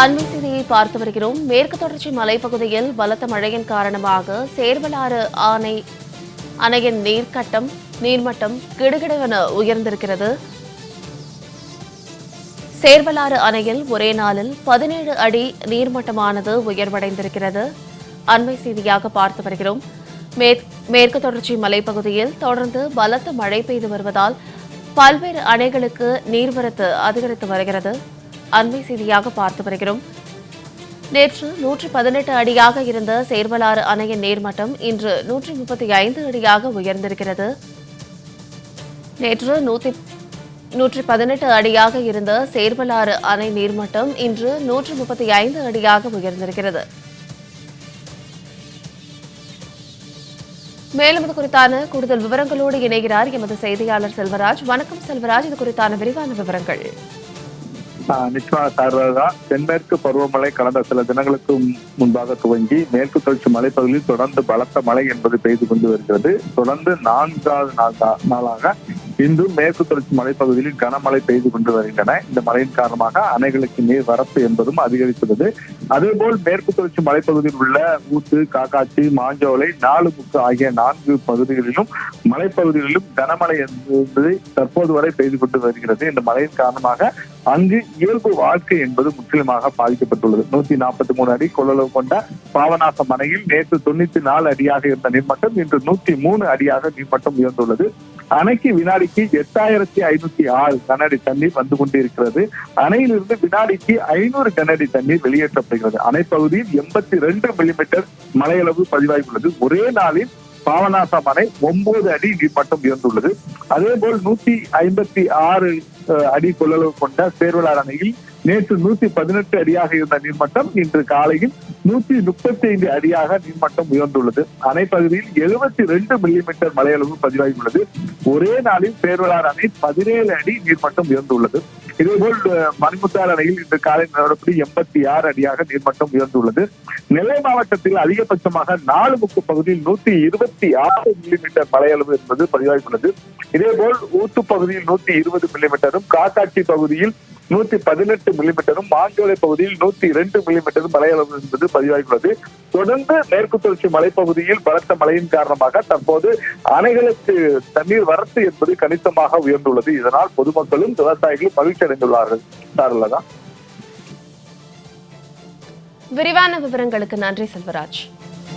அண்மை செய்தியை பார்த்து வருகிறோம். மேற்கு தொடர்ச்சி மலைப்பகுதியில் பலத்த மழையின் காரணமாக சேர்வலாறு ஆணை அணையின் நீர்க்கட்டம் நீர்மட்டம் கிடுகிடுவென உயர்ந்திருக்கிறது. சேர்வலாறு அணையில் ஒரே நாளில் பதினேழு அடி நீர்மட்டமானது உயர்வடைந்திருக்கிறது. அண்மை செய்தியாக பார்த்து வருகிறோம். மேற்கு தொடர்ச்சி மலைப்பகுதியில் தொடர்ந்து பலத்த மழை பெய்து வருவதால் பல்வேறு அணைகளுக்கு நீர்வரத்து அதிகரித்து வருகிறது. அண்மை செய்தியாக பார்த்து வருகிறோம். நேற்று நூற்று பதினெட்டு அடியாக இருந்த சேர்வலாறு அணையின் நீர்மட்டம் இன்று நூற்றி முப்பத்தி ஐந்து அடியாக உயர்ந்திருக்கிறது. நேற்று நூத்தி நூற்றி பதினெட்டு அடியாக இருந்த சேர்வலாறு அணை நீர்மட்டம் இன்று நூற்று முப்பத்தி ஐந்து அடியாக உயர்ந்திருக்கிறது. மேலும் இது குறித்தான கூடுதல் விவரங்களோடு இணைகிறார் எமது செய்தியாளர் செல்வராஜ். வணக்கம் செல்வராஜ். இது குறித்தான விரிவான விவரங்கள். நிச்சயமாக சார்வதான் தென்மேற்கு பருவமழை கடந்த சில தினங்களுக்கு முன்பாக துவங்கி மேற்கு தொடர்ச்சி மலைப்பகுதியில் தொடர்ந்து பலத்த மழை என்பது பெய்து கொண்டு வருகிறது. தொடர்ந்து நான்காவது நாள் நாளாக இன்று மேற்கு தொடர்ச்சி மலைப்பகுதியில் கனமழை பெய்து கொண்டு வருகின்றன. இந்த மழையின் காரணமாக அணைகளுக்கு நீர் வரப்பு என்பதும் அதிகரித்துள்ளது. அதேபோல் மேற்கு தொடர்ச்சி மலைப்பகுதியில் உள்ள ஊத்து காக்காச்சி மாஞ்சோலை நாலுமுக்கு ஆகிய நான்கு பகுதிகளிலும் மலைப்பகுதிகளிலும் கனமழை என்பது தற்போது வரை பெய்து கொண்டு வருகிறது. இந்த மழையின் காரணமாக அங்கு இயல்பு வாழ்க்கை என்பது முற்றிலுமாக பாதிக்கப்பட்டுள்ளது. நூத்தி நாற்பத்தி மூணு அடி கொள்ளளவு கொண்ட பாவநாசம் அணையில் நேற்று தொண்ணூத்தி நாலு அடியாக இருந்த நீர்மட்டம் இன்று நூத்தி மூணு அடியாக நீர்மட்டம் உயர்ந்துள்ளது. அணைக்கு வினாடிக்கு எட்டாயிரத்தி ஐநூத்தி ஆறு கனஅடி தண்ணீர் வந்து கொண்டிருக்கிறது. அணையிலிருந்து வினாடிக்கு ஐநூறு கனஅடி தண்ணீர் வெளியேற்றப்படுகிறது. அணைப்பகுதியில் எண்பத்தி ரெண்டு மில்லிமீட்டர் மழையளவு பதிவாகியுள்ளது. ஒரே நாளில் பாவநாசம் அணை ஒன்பது அடி நீர்மட்டம் உயர்ந்துள்ளது. அதே போல் நூத்தி ஐம்பத்தி ஆறு அஹ், அடி கொள்ளளவு கொண்ட சேர்வலார் அணையில் நேற்று நூத்தி பதினெட்டு அடியாக இருந்த நீர்மட்டம் இன்று காலையில் நூத்தி முப்பத்தி ஐந்து அடியாக நீர்மட்டம் உயர்ந்துள்ளது. அணை பகுதியில் எழுபத்தி ரெண்டு மில்லிமீட்டர் மழையளவு பதிவாகியுள்ளது. ஒரே நாளில் பேர்வலார் அணை பதினேழு அடி நீர்மட்டம் உயர்ந்துள்ளது. இதேபோல் மணிமுத்தார் அணையில் இன்று காலை நடப்படி எண்பத்தி ஆறு அடியாக நீர்மட்டம் உயர்ந்துள்ளது. நெல்லை மாவட்டத்தில் அதிகபட்சமாக நாலு முக்கு பகுதியில் நூத்தி இருபத்தி ஆறு மில்லிமீட்டர் மழையளவு என்பது பதிவாகியுள்ளது. இதேபோல் ஊத்து பகுதியில் நூத்தி இருபது மில்லிமீட்டரும் காக்காட்சி பகுதியில் நூத்தி பதினெட்டு மில்லிமீட்டரும் மாஞ்சோலை பகுதியில் நூத்தி இரண்டு மில்லிமீட்டரும் மழையளவு என்பது பதிவாகியுள்ளது. தொடர்ந்து மேற்கு தொடர்ச்சி மலைப்பகுதியில் பலத்த மழையின் காரணமாக தற்போது அணைகளுக்கு தண்ணீர் வரத்து என்பது கணிசமாக உயர்ந்துள்ளது. இதனால் பொதுமக்களும் விவசாயிகளும் மகிழ்ச்சி அடைந்துள்ளார்கள். சார்லதான் விரிவான விவரங்களுக்கு நன்றி செல்வராஜ்.